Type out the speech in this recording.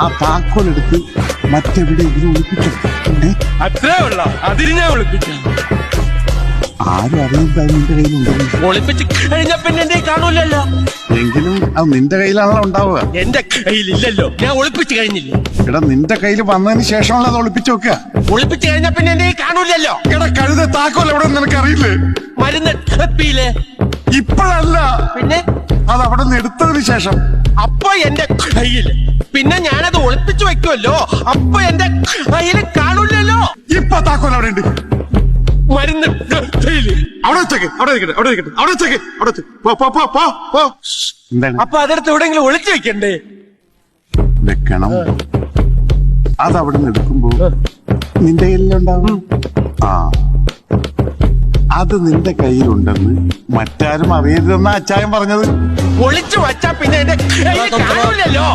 ആ താക്കോൽ എടുത്ത് മറ്റെവിടെയെങ്കിലും അത്രേ ഉള്ള? അതിന് ഞാൻ ഒളിപ്പിക്കാം. ആരും അറിയില്ല നിന്റെ ഒളിപ്പിച്ച് പിന്നെ എന്റെ കാണൂലല്ലോ. എങ്കിലും അത് നിന്റെ കയ്യിലാണല്ലോ ഉണ്ടാവുക. എന്റെ കയ്യിലില്ലല്ലോ. ഞാൻ ഒളിപ്പിച്ച് കഴിഞ്ഞില്ലേ? എടാ നിന്റെ കയ്യിൽ വന്നതിന് ശേഷമല്ല അത് ഒളിപ്പിച്ചു വെക്കുക. ഒളിപ്പിച്ച് കഴിഞ്ഞ പിന്നെ എന്റെ കാണൂലല്ലോ. എടാ കഴുത താക്കോൽ എവിടെ നിനക്ക് അറിയില്ലേ മരുന്ന് ഇപ്പോഴല്ല. പിന്നെ? അത് അവിടെ നിന്ന് എടുത്തതിന് ശേഷം. അപ്പൊ എന്റെ കയ്യിൽ. പിന്നെ ഞാനത് ഒളിപ്പിച്ചു വെക്കുമല്ലോ അപ്പൊ എന്റെ കയ്യിൽ കാണില്ലല്ലോ? ഇപ്പൊ താക്കോൽ അവിടെ ഉണ്ട്. മരുന്ന് അവിടെ വെച്ചേക്ക് അവിടെ വെക്കട്ടെ അവിടെ വെക്കട്ടെ അവിടെ വെച്ചേക്ക് അവിടെ വെച്ച് പോ പോ പോ പോ പോ. അപ്പൊ അതെടുത്ത് എവിടെയെങ്കിലും ഒളിച്ചു വെക്കണ്ടേ? വെക്കണം. അതവിടെ അവിടെ നിന്ന് എടുക്കുമ്പോ നിന്റെ കയ്യിലുണ്ടാവും. ആ. അത് നിന്റെ കയ്യിലുണ്ടെന്ന് മറ്റാരും അറിയരുതെന്ന അച്ചായൻ പറഞ്ഞത്. ഒളിച്ചു വച്ചാ പിന്നെ എന്റെ കയ്യിൽ കാണൂലല്ലോ.